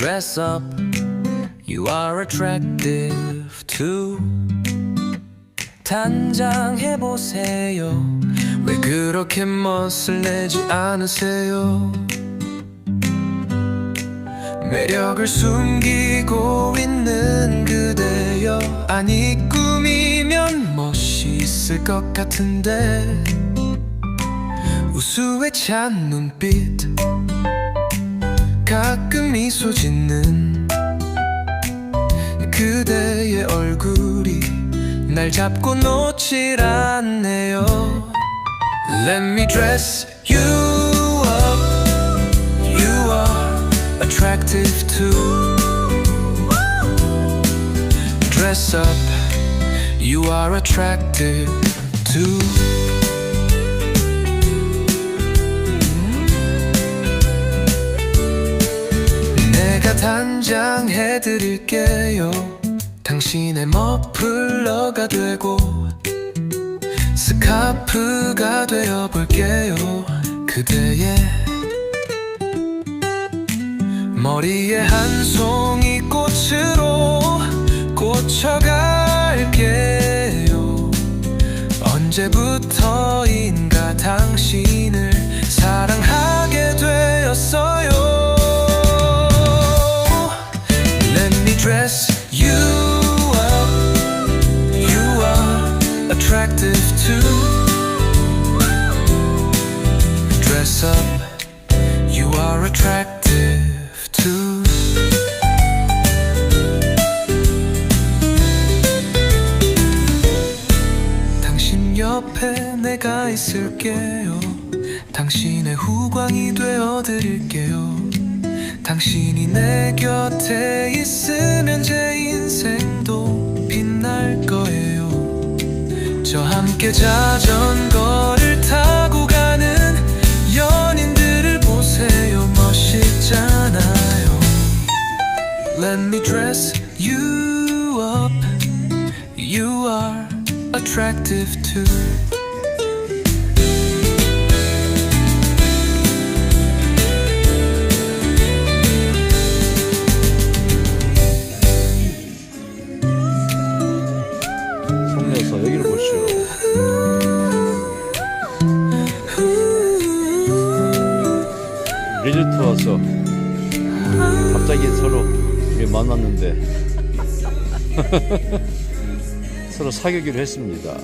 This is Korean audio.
dress up. You are attractive too. 단장해보세요. 왜 그렇게 멋을 내지 않으세요? 매력을 숨기고 있는 그대여. 아니, 꾸미면 멋있을 것 같은데. 우수에 찬 눈빛. 미소 짓는 그대의 얼굴이 날 잡고 놓질 않네요 Let me dress you up You are attractive too Dress up You are attractive too 단장 해드릴게요. 당신의 머플러가 되고 스카프가 되어볼게요. 그대의 머리에 한 송이 꽃으로 꽂혀갈게요. 언제부터 dress you up You are attractive too Dress up You are attractive too 당신 옆에 내가 있을게요 당신의 후광이 되어 드릴게요 당신이 내 곁에 있으면 제 인생도 빛날 거예요. 저 함께 자전거를 타고 가는 연인들을 보세요. 멋있잖아요. Let me dress you up. You are attractive too 속내서 여기를 보시오. 리조트 와서 갑자기 서로 만났는데 서로 사귀기로 했습니다.